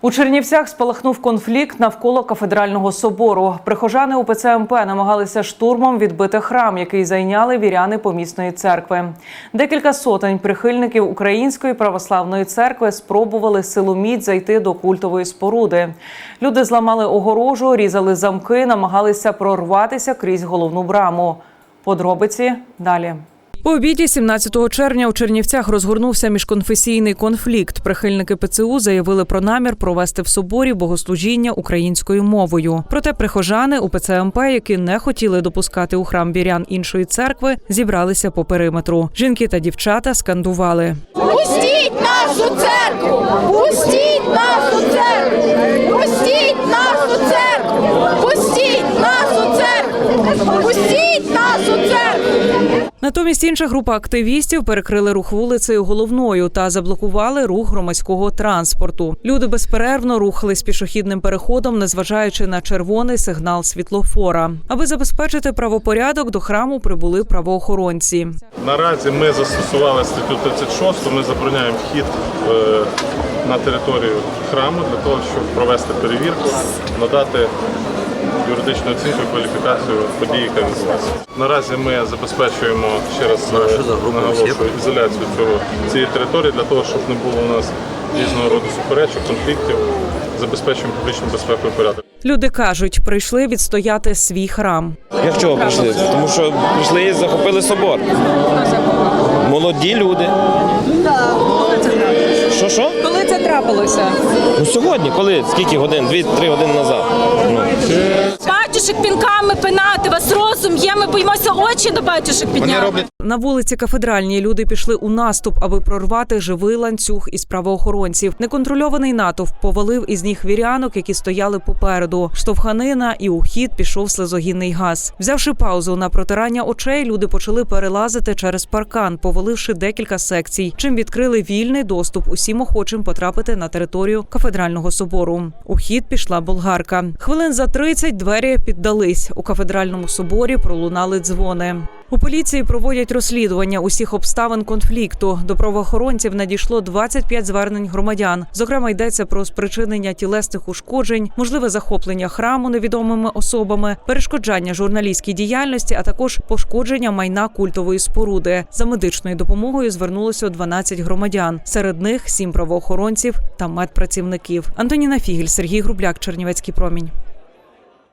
У Чернівцях спалахнув конфлікт навколо кафедрального собору. Прихожани УПЦ МП намагалися штурмом відбити храм, який зайняли віряни помісної церкви. Декілька сотень прихильників Української православної церкви спробували силоміць зайти до культової споруди. Люди зламали огорожу, різали замки, намагалися прорватися крізь головну браму. Подробиці далі. У обіді 17 червня у Чернівцях розгорнувся міжконфесійний конфлікт. Прихильники ПЦУ заявили про намір провести в соборі богослужіння українською мовою. Проте прихожани УПЦ МП, які не хотіли допускати у храм вірян іншої церкви, зібралися по периметру. Жінки та дівчата скандували. Пустіть Натомість інша група активістів перекрили рух вулицею головною та заблокували рух громадського транспорту. Люди безперервно рухались пішохідним переходом, незважаючи на червоний сигнал світлофора. Аби забезпечити правопорядок, до храму прибули правоохоронці. Наразі ми застосували статтю 36, ми забороняємо вхід е, на територію храму для того, щоб провести перевірку, надати юридичну оцінку і кваліфікацію події, яка відбулася. Наразі ми забезпечуємо ще раз е, наголошую ізоляцію цього цієї території для того, щоб не було у нас різного роду суперечок, конфліктів. Забезпечуємо публічну безпеку і порядок. Люди кажуть, прийшли відстояти свій храм. Як чого прийшли? Тому що прийшли і захопили собор. Молоді люди. Що що? Коли це трапилося? Ну сьогодні, коли? Скільки годин? Дві-три години назад. Ну. Батюшек пінками пинати, вас розум є, ми боїмося очі до батюшек підняти. На вулиці кафедральній люди пішли у наступ, аби прорвати живий ланцюг із правоохоронців. Неконтрольований натовп повалив із ніг вірянок, які стояли попереду. Штовханина і у хід пішов слезогінний газ. Взявши паузу на протирання очей, люди почали перелазити через паркан, поваливши декілька секцій, чим відкрили вільний доступ усім охочим потрапити на територію кафедрального собору. У хід пішла болгарка. Хвилин за 30 двері піддались. У кафедральному соборі пролунали дзвони. У поліції проводять розслідування усіх обставин конфлікту. До правоохоронців надійшло 25 звернень громадян. Зокрема, йдеться про спричинення тілесних ушкоджень, можливе захоплення храму невідомими особами, перешкоджання журналістській діяльності, а також пошкодження майна культової споруди. За медичною допомогою звернулося 12 громадян. Серед них 7 правоохоронців та медпрацівників. Антоніна Фігель, Сергій Грубляк, Чернівецький промінь.